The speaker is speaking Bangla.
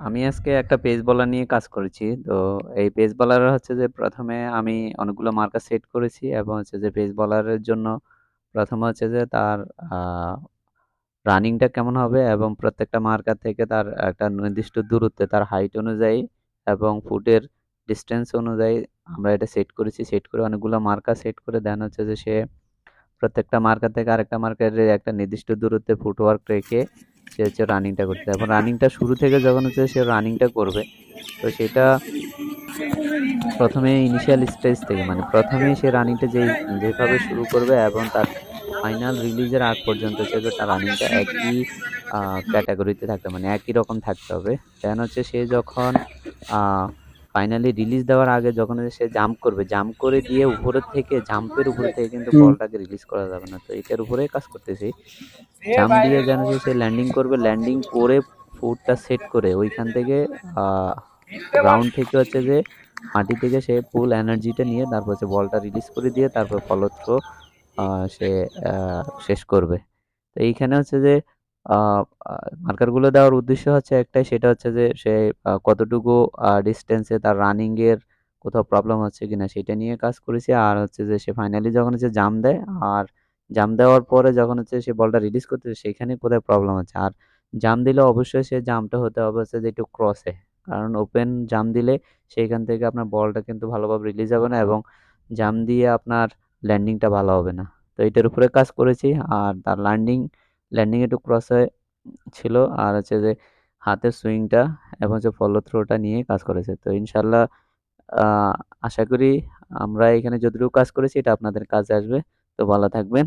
আমি আজকে একটা পেজ বলার নিয়ে কাজ করেছি। তো এই পেজ বলার হচ্ছে যে প্রথমে আমি অনেকগুলো মার্কার সেট করেছি এবং হচ্ছে যে পেজ বলারের জন্য প্রথমে হচ্ছে যে তার রানিংটা কেমন হবে এবং প্রত্যেকটা মার্কার থেকে তার একটা নির্দিষ্ট দূরত্বে, তার হাইট অনুযায়ী এবং ফুটের ডিসট্যান্স অনুযায়ী আমরা এটা সেট করেছি। সেট করে অনেকগুলো মার্কার সেট করে দেন হচ্ছে যে সে প্রত্যেকটা মার্কার থেকে আরেকটা মার্কারের একটা নির্দিষ্ট দূরত্বে ফুটওয়ার্ক রেখে সে হচ্ছে রানিংটা করতে। এখন রানিংটা শুরু থেকে যখন হচ্ছে সে রানিংটা করবে, তো সেটা প্রথমে ইনিশিয়াল স্টেজ থেকে মানে প্রথমে সে রানিংটা যেই, যেভাবে শুরু করবে এবং তার ফাইনাল রিলিজের আগ পর্যন্ত সে যে তার রানিংটা একই ক্যাটাগরিতে থাকতে মানে একই রকম থাকতে হবে। দেন হচ্ছে সে যখন ফাইনালি রিলিজ দেওয়ার আগে যখন সে জাম্প করবে জাম্প করে দিয়ে উপরের থেকে জাম্পের উপরে থেকে কিন্তু বলটাকে রিলিজ করা যাবে না। তো এটার উপরে কাজ করতেছি। জাম্প দিয়ে যেন সে ল্যান্ডিং করবে ল্যান্ডিং করে ফুটটা সেট করে ওইখান থেকে গ্রাউন্ড থেকে হচ্ছে যে মাটি থেকে সে ফুল এনার্জিটা নিয়ে তারপর হচ্ছে বলটা রিলিজ করে দিয়ে তারপর ফলো থ্রো সে শেষ করবে। তো এইখানে হচ্ছে যে মার্কারগুলো দেওয়ার উদ্দেশ্য হচ্ছে একটাই, সেটা হচ্ছে যে সে কতটুকু ডিস্টেন্সে তার রানিংয়ের কোথাও প্রবলেম হচ্ছে কিনা সেটা নিয়ে কাজ করেছি। আর হচ্ছে যে সে ফাইনালি যখন হচ্ছে জাম দেয়, আর জাম দেওয়ার পরে যখন হচ্ছে সে বলটা রিলিজ করতেছে সেখানে কোথায় প্রবলেম হচ্ছে? আর জাম দিলে অবশ্যই সে জামটা হতে হবে হচ্ছে যে একটু ক্রসে কারণ ওপেন জাম দিলে সেইখান থেকে আপনার বলটা কিন্তু ভালোভাবে রিলিজ হবে না এবং জাম দিয়ে আপনার ল্যান্ডিংটা ভালো হবে না। তো এটার উপরে কাজ করেছি, আর তার ল্যান্ডিং ল্যান্ডিং একটু ক্রসে ছিল, আর হচ্ছে যে হাতের সুইংটা এবং হচ্ছে ফলো থ্রোটা নিয়ে কাজ করেছে। তো ইনশাল্লাহ আশা করি আমরা এখানে যতটুকু কাজ করেছি এটা আপনাদের কাজে আসবে। তো ভালো থাকবেন